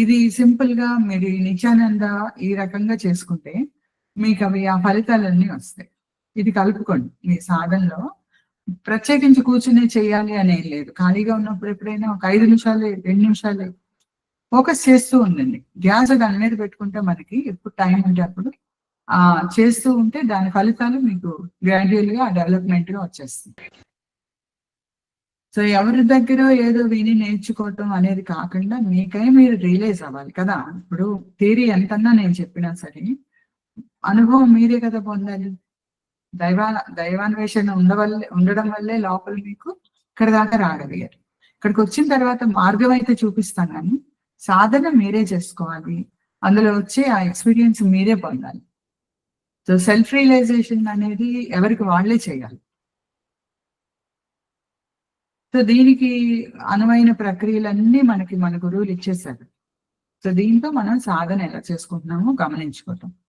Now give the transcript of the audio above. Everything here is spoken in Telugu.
ఇది సింపుల్గా మీరు నిత్యానంద ఈ రకంగా చేసుకుంటే మీకు అవి ఆ ఫలితాలన్నీ వస్తాయి. ఇది కలుపుకోండి. మీ సాధనలో ప్రత్యేకించి కూర్చునే చేయాలి అనేది లేదు. ఖాళీగా ఉన్నప్పుడు ఎప్పుడైనా ఒక ఐదు నిమిషాలు రెండు నిమిషాలు ఫోకస్ చేస్తూ ఉండండి. ధ్యాస దాని మీద పెట్టుకుంటే మనకి ఎప్పుడు టైం ఉంటే అప్పుడు ఆ చేస్తూ ఉంటే దాని ఫలితాలు మీకు గ్రాడ్యువల్గా డెవలప్మెంట్గా వచ్చేస్తుంది సో ఎవరి దగ్గర ఏదో విని నేర్చుకోవటం అనేది కాకుండా మీకై మీరు రియలైజ్ అవ్వాలి కదా? ఇప్పుడు థియరీ ఎంతన్నా నేను చెప్పినా సరే అనుభవం మీరే కదా పొందాలి. దైవా దైవాన్వేషణ ఉండవల్లే ఉండడం వల్లే లోపల మీకు ఇక్కడ దాకా రాగలిగారు. ఇక్కడికి వచ్చిన తర్వాత మార్గం అయితే చూపిస్తాను కానీ సాధన మీరే చేసుకోవాలి. అందులో వచ్చే ఆ ఎక్స్పీరియన్స్ మీరే పొందాలి. సో సెల్ఫ్ రియలైజేషన్ అనేది ఎవరికి వాళ్ళే చేయాలి. సో దీనికి అనువైన ప్రక్రియలన్నీ మనకి మన గురువులు ఇచ్చేసారు సో దీంతో మనం సాధన ఎలా చేసుకుంటున్నామో గమనించుకోవటం